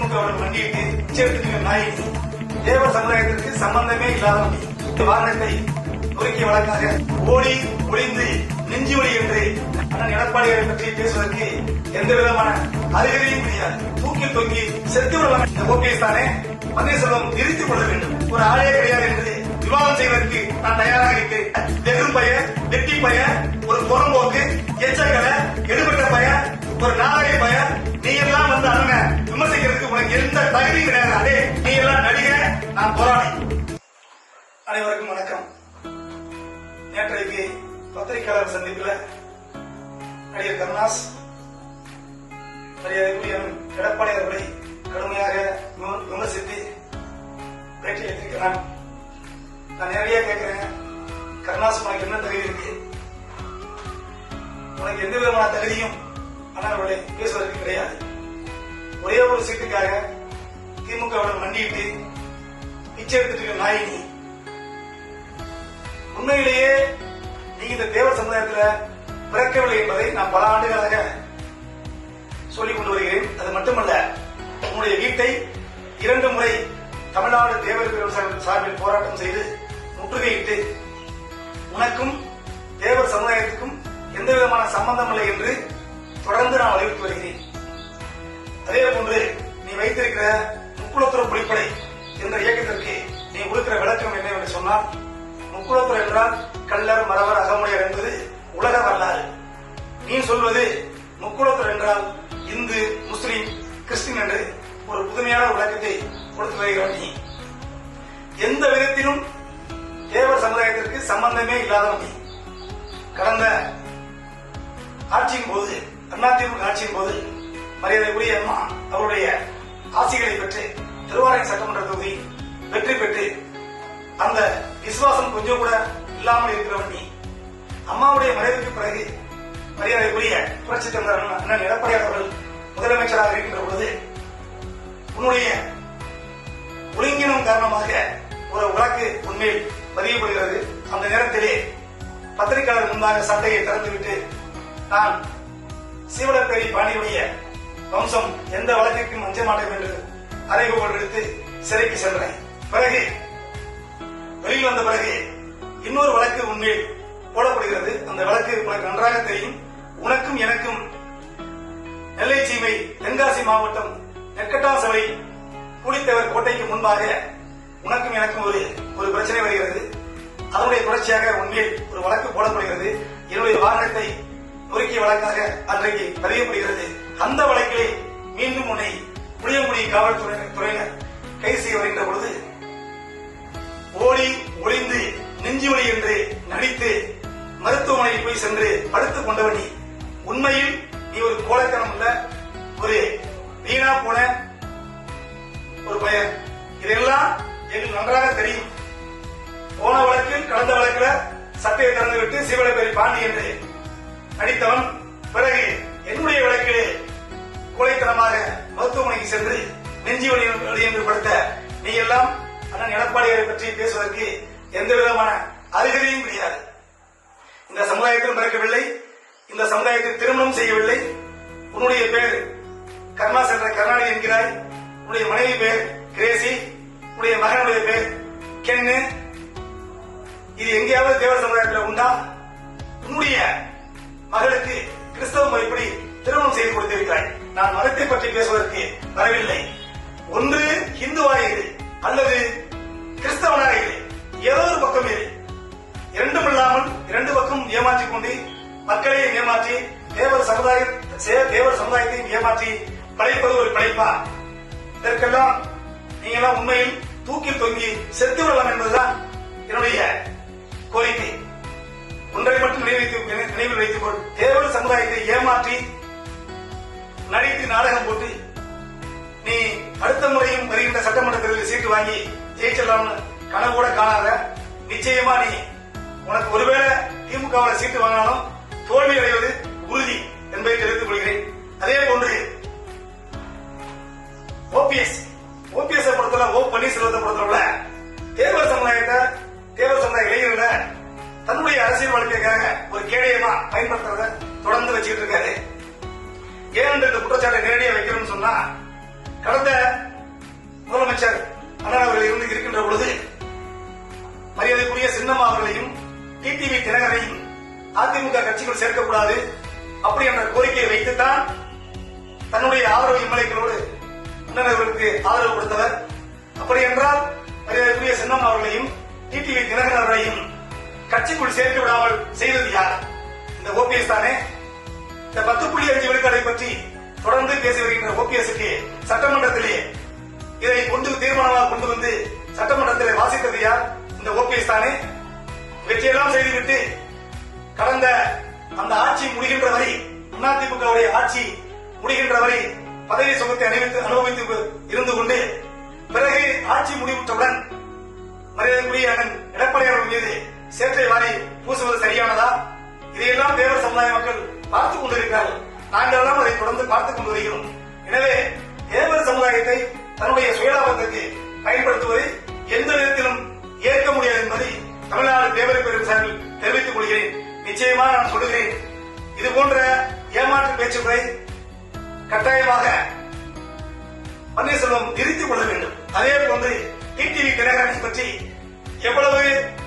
திமுக மண்டியிட்டு பிச்சை நாயகி தேவ சமுதாயத்திற்கு சம்பந்தமே இல்லாத இந்த வாரணத்தை நொறுக்கிய வழக்காக ஓடி ஒளிந்து நெஞ்சி ஒளி என்று அண்ணன் எடப்பாடியாரை பற்றி பேசுவதற்கு எந்த விதமான அறிகுறியும் கிடையாது தூக்கி தொங்கி செத்து விடலாம் இந்த ஓபிஎஸ் தானே பன்னீர்செல்வம் நிறுத்திக் கொள்ள வேண்டும். ஒரு ஆளே கிடையாது என்று விவாதம் செய்வதற்கு நான் தயாராக இருக்கிறேன் வெறும் பய வெட்டி பய ஒரு புறம்போக்கு எச்சக்கலை எடுபட்ட பய ஒரு நாடக பய நீ எல்லாம் வந்து அண்ணனை விமர்சிக்கிறதுக்கு உனக்கு எந்த தகுதி கிடையாது. அதே நீ எல்லாம் நடிகை நான் போராடி அனைவருக்கும் வணக்கம். நேற்றைக்கு பத்திரிகையாளர் சந்திப்பில் நடிகர் கருணாஸ் மரியாதைக்குரிய எடப்பாடி அவர்களை கடுமையாக விமர்சித்து பேட்டி எடுத்திருக்கிறான் நான் நேரடியாக கேட்கிறேன் கருணாஸ் உனக்கு என்ன தகுதி இருக்கு? உனக்கு எந்த விதமான தகுதியும் அண்ணா அவர்களை பேசுவதற்கு கிடையாது. ஒரே ஒரு சீட்டுக்காக திமுகவுடன் மண்டியிட்டு பிச்சை எடுத்துட்டு நாயினி. நீ உண்மையிலேயே நீங்க இந்த தேவர் சமுதாயத்துல பிறக்கவில்லை என்பதை நான் பல ஆண்டுகளாக சொல்லிக் கொண்டு வருகிறேன். அது மட்டுமல்ல உன்னுடைய வீட்டை இரண்டு முறை தமிழ்நாடு தேவர் விவசாயிகள் சார்பில் சார்பில் போராட்டம் செய்து முற்றுகையிட்டு உனக்கும் தேவர் சமுதாயத்துக்கும் எந்த விதமான சம்பந்தம் இல்லை என்று தொடர்ந்து நான் வலியுறுத்தி வருகிறேன். அதே போன்று நீ வைத்திருக்கிற முக்குளத்துறை புலிப்படை என்ற இயக்கத்திற்கு நீ கொடுக்கிற விளக்கம் என்ன என்று சொன்னால் முக்குளத்துறை என்றால் கள்ளர் மறவர் அகமுடையர் என்பது உலக வரலாறு. நீ சொல்வது முக்குளத்துறை என்றால் இந்து முஸ்லிம் கிறிஸ்டின் என்று ஒரு புதுமையான விளக்கத்தை கொடுத்து வருகிறார் நீ. எந்த விதத்திலும் தேவர் சமுதாயத்திற்கு சம்பந்தமே இல்லாதவன் நீ. கடந்த ஆட்சியின் போது அதிமுக ஆட்சியின் போது மரியாதைக்குரிய அம்மா அவருடைய ஆசிகளை பெற்று திருவாரூர் சட்டமன்ற தொகுதி வெற்றி பெற்று அந்த விசுவாசம் கொஞ்சம் கூட இல்லாமல் இருக்கிறவன் அம்மாவுடைய மறைவுக்கு பிறகு மரியாதைக்குரிய புரட்சி தலைவர் அண்ணன் அண்ணன் எடப்பாடியார் அவர்கள் முதலமைச்சராக இருக்கின்ற பொழுது உன்னுடைய ஒழுங்கினம் காரணமாக ஒரு வழக்கு உண்மையில் பதியப்படுகிறது. அந்த நேரத்திலே பத்திரிகையாளர் முன்பாக சட்டையை திறந்துவிட்டு நான் சீவலப்பேரி பாண்டியுடைய வம்சம் எந்த வழக்கிற்கும் அஞ்ச மாட்டோம் என்று அறைகோல் எடுத்து சிறைக்கு சென்றேன். பிறகு வெளியில் வந்த பிறகு இன்னொரு வழக்கு உண்மையில் போடப்படுகிறது. அந்த வழக்கு உனக்கு நன்றாக தெரியும். உனக்கும் எனக்கும் நெல்லை சீமை தென்காசி மாவட்டம் நெற்கட்டாசபை புலித்தேவர் கோட்டைக்கு முன்பாக உனக்கும் எனக்கும் ஒரு ஒரு பிரச்சனை வருகிறது. அதனுடைய தொடர்ச்சியாக உண்மையில் ஒரு வழக்கு போடப்படுகிறது. என்னுடைய வாகனத்தை நொறுக்கிய வழக்காக அன்றைக்கு பதியப்படுகிறது. அந்த வழக்கிலே மீண்டும் உன்னை புளியங்குடி காவல்துறை துறையினர் கைது செய்ய வருகின்ற பொழுது ஓடி ஒளிந்து நெஞ்சி வலி என்று நடித்து மருத்துவமனையில் போய் சென்று படுத்துக் கொண்டவன் உண்மையில் நீ ஒரு கோழைத்தனம் உள்ள ஒரு வீணா போன ஒரு பயன். இதெல்லாம் எங்களுக்கு நன்றாக தெரியும். போன வழக்கில் கடந்த வழக்கில் சட்டையை திறந்து விட்டு சிவலப்பேரி பாண்டி என்று நடித்தவன் பிறகு என்னுடைய வழக்கிலே கொலைத்தனமாக மருத்துவமனைக்கு சென்று நெஞ்சி வழி என்று படுத்த நீ எல்லாம் அண்ணன் எடப்பாடியாரை பற்றி பேசுவதற்கு எந்த விதமான அறிகுறியும் கிடையாது. இந்த சமுதாயத்தில் பிறக்கவில்லை. இந்த சமுதாயத்தில் திருமணம் செய்யவில்லை. உன்னுடைய பேர் கர்மா சென்ற கருணாநிதி என்கிறாய். உன்னுடைய மனைவி பேர் கிரேசி. உன்னுடைய மகனுடைய பேர் கென்னு. இது எங்கேயாவது தேவ சமுதாயத்தில் உண்டா? கிறிஸ்தவ முறைப்படி திருமணம் செய்து கொடுத்திருக்கிறாய்? நான் மதத்தை பற்றி பேசுவதற்கு வரவில்லை. ஒன்று இந்துவாக இரு அல்லது கிறிஸ்தவனாக இரு. ஏதோ ஒரு பக்கம் இரு. இரண்டும் இல்லாமல் இரண்டு பக்கம் ஏமாற்றிக் கொண்டு மக்களையும் ஏமாற்றி தேவர் சமுதாய தேவர் சமுதாயத்தையும் ஏமாற்றி படைப்பது ஒரு படைப்பா? இதற்கெல்லாம் நீங்களாம் உண்மையில் தூக்கில் தொங்கி செத்து விடலாம் என்பதுதான் என்னுடைய கோரிக்கை. ஒன்றை மட்டும் நினைவு நினைவில் வைத்துக் கொள் தேவர் சமுதாயத்தை ஏமாற்றி நடித்து நாடகம் போட்டு நீ அடுத்த முறையும் வருகின்ற சட்டமன்ற தேர்தலில் சீட்டு வாங்கி ஜெயிச்சிடலாம்னு கனவு கூட காணாத நிச்சயமா நீ உனக்கு ஒருவேளை திமுகவில் சீட்டு வாங்கினாலும் தோல்வி அடைவது உறுதி என்பதை தெரிவித்துக் கொள்கிறேன். அதே போன்று ஓபிஎஸ் ஓபிஎஸ் பொறுத்தவரை ஓ பன்னீர்செல்வத்தை பொறுத்தவரை குற்றச்சாட்டை நேரடியாக வைக்கணும்னு சொன்னா கடந்த முதலமைச்சர் அண்ணன் அவர்கள் இருந்து இருக்கின்ற பொழுது மரியாதைக்குரிய சின்னம்மா அவர்களையும் டிடிவி தினகரையும் அதிமுக கட்சிக்குள் சேர்க்கக்கூடாது அப்படி என்ற கோரிக்கையை வைத்துத்தான் தன்னுடைய ஆதரவு எம்எல்ஏக்களோடு அண்ணன் அவர்களுக்கு ஆதரவு கொடுத்தவர். அப்படி என்றால் மரியாதைக்குரிய சின்னம்மா அவர்களையும் டிடிவி தினகரன் அவர்களையும் கட்சிக்குள் சேர்த்து விடாமல் செய்தது யார்? இந்த ஓபிஎஸ் தானே? இந்த பத்து புள்ளி அஞ்சு விழுக்காடை பற்றி தொடர்ந்து பேசி வருகின்ற ஓபிஎஸ்க்கு சட்டமன்றத்திலே இதை கொண்டு தீர்மானமாக கொண்டு வந்து சட்டமன்றத்திலே வாசித்தது யார்? இந்த ஓபிஎஸ் தானே. வெற்றியெல்லாம் செய்துவிட்டு கடந்த அந்த ஆட்சி முடிகின்ற வரை அதிமுகவுடைய ஆட்சி முடிகின்ற வரை பதவி சுகத்தை அணிவித்து அனுபவித்து இருந்து கொண்டு பிறகு ஆட்சி முடிவுற்றவுடன் மரியாதைக்குரிய அண்ணன் எடப்பாடி அவர்கள் மீது சேற்றை வாரி பூசுவது சரியானதா? இதையெல்லாம் தேவர் சமுதாய மக்கள் பார்த்துக் கொண்டிருக்கிறார்கள். நாங்கள் எல்லாம் அதை தொடர்ந்து பார்த்துக் கொண்டு வருகிறோம். எனவே தேவர் சமுதாயத்தை தன்னுடைய சுயலாபத்திற்கு பயன்படுத்துவதை எந்த விதத்திலும் ஏற்க முடியாது என்பதை தமிழ்நாடு தேவரை பெரும் சார்பில் தெரிவித்துக் கொள்கிறேன். நிச்சயமா நான் சொல்லுகிறேன். இது போன்ற ஏமாற்று பேச்சுகளை கட்டாயமாக பன்னீர்செல்வம் நிறுத்திக் கொள்ள வேண்டும். அதே போன்று டிடிவி தினகரனை பற்றி எவ்வளவு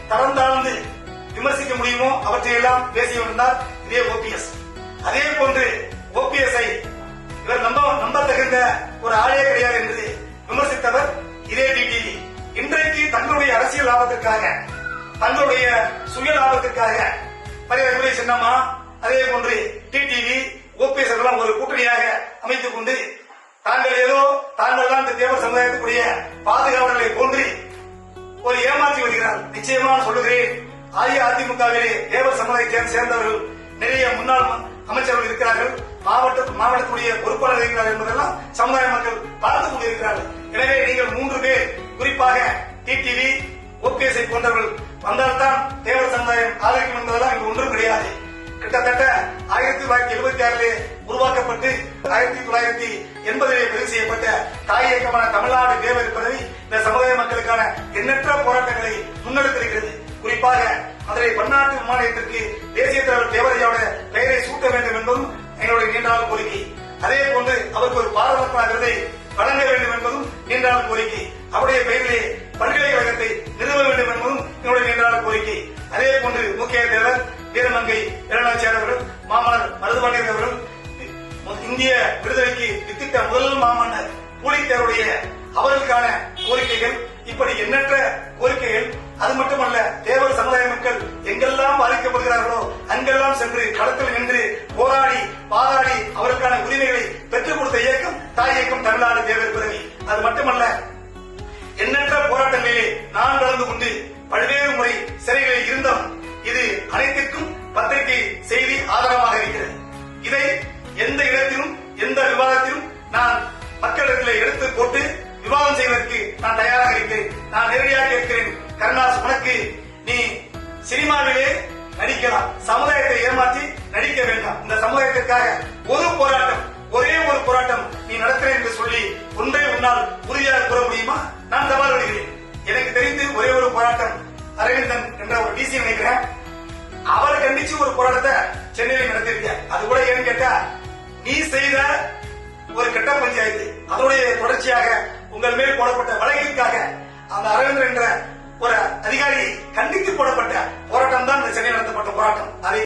தரம் தாழ்ந்து விமர்சிக்க முடியுமோ அவற்றையெல்லாம் பேசி வந்தார் இதே ஓபிஎஸ் அதே போன்று ஓபிஎஸ்ஐ இவர் நம்ப நம்பத்தகுந்த ஒரு ஆளே கிடையாது என்று விமர்சித்தவர் இதே டிடிவி இன்றைக்கு தங்களுடைய அரசியல் லாபத்திற்காக தங்களுடைய சுய லாபத்திற்காக மரியாதைக்குரிய சின்னம்மா அதே போன்று டிடிவி ஓபிஎஸ் எல்லாம் ஒரு கூட்டணியாக அமைத்துக் கொண்டு தாங்கள் ஏதோ தாங்கள் தான் இந்த தேவர் சமுதாயத்துக்குரிய பாதுகாவலர்களை போன்று ஒரு ஏமாற்றி வருகிறார். நிச்சயமா சொல்லுகிறேன் அஇஅதிமுகவிலே தேவர் சமுதாயத்தை சேர்ந்தவர்கள் நிறைய முன்னாள் அமைச்சர்கள் இருக்கிறார்கள் மாவட்ட மாவட்டத்துடைய பொறுப்பாளர் இருக்கிறார்கள் என்பதெல்லாம் சமுதாய மக்கள் பார்த்துக் கொண்டிருக்கிறார்கள். எனவே நீங்கள் மூன்று பேர் குறிப்பாக டிடிவி ஓபிஎஸ்ஐ போன்றவர்கள் வந்தால்தான் தேவர் சமுதாயம் ஆதரிக்கும் என்பதெல்லாம் இங்கு ஒன்றும் கிடையாது. கிட்டத்தட்ட ஆயிரத்தி தொள்ளாயிரத்தி எழுபத்தி ஆறிலே உருவாக்கப்பட்டு ஆயிரத்தி தொள்ளாயிரத்தி எண்பதிலே பதிவு செய்யப்பட்ட தாய் இயக்கமான தமிழ்நாடு தேவர் பதவி இந்த சமுதாய மக்களுக்கான எண்ணற்ற போராட்டங்களை முன்னெடுத்திருக்கிறது. குறிப்பாக மதுரை பன்னாட்டு விமானத்திற்கு தேசிய தலைவர் தேவரையாவுடைய பெயரை சூட்ட வேண்டும் என்பதும் எங்களுடைய நீண்டநாள் கோரிக்கை. அதே போன்று அவருக்கு ஒரு பாரத விருதை வழங்க வேண்டும் என்பதும் நீண்டநாள் கோரிக்கை. அவருடைய பெயரிலே பல்கலைக்கழகத்தை நிறுவ வேண்டும் என்பதும் எங்களுடைய நீண்டநாள் கோரிக்கை. அதே போன்று முக்கிய தேவர் வீரமங்கை இரணாச்சியார் அவர்கள் மாமன்னர் மருதுபாண்டியர் அவர்கள் இந்திய விடுதலைக்கு வித்திட்ட முதல் மாமன்னர் பூலித்தேருடைய அவர்களுக்கான கோரிக்கைகள் இப்படி எண்ணற்ற கோரிக்கைகள் அது மட்டுமல்ல தேவர் சமுதாய மக்கள் எங்கெல்லாம் பாதிக்கப்படுகிறார்களோ அங்கெல்லாம் சென்று களத்தில் நின்று போராடி பாராடி அவருக்கான உரிமைகளை பெற்றுக் கொடுத்த இயக்கம் தாய் இயக்கம் தமிழ்நாடு தேவர் பிறவி அது மட்டுமல்ல எண்ணற்ற போராட்டங்களிலே நான் சமுதாயத்திற்காக ஒரு போராட்டம் ஒரே ஒரு போராட்டம் நீ நடத்துறேன் என்று சொல்லி ஒன்றை உன்னால் உறுதியாக கூற முடியுமா? நான் சவால் விடுகிறேன். எனக்கு தெரிந்து ஒரே ஒரு போராட்டம் அரவிந்தன் என்ற ஒரு டிசி நினைக்கிறேன். அவரை கண்டிச்சு ஒரு போராட்டத்தை சென்னையில் நடத்திருக்க அது கூட ஏன்னு கேட்டா நீ செய்த ஒரு கெட்ட பஞ்சாயத்து அதனுடைய தொடர்ச்சியாக உங்கள் மேல் போடப்பட்ட வழக்கிற்காக அந்த அரவிந்தன் என்ற ஒரு அதிகாரி கண்டித்து போடப்பட்ட போராட்டம் தான் இந்த சென்னையில் நடத்தப்பட்ட போராட்டம். அதை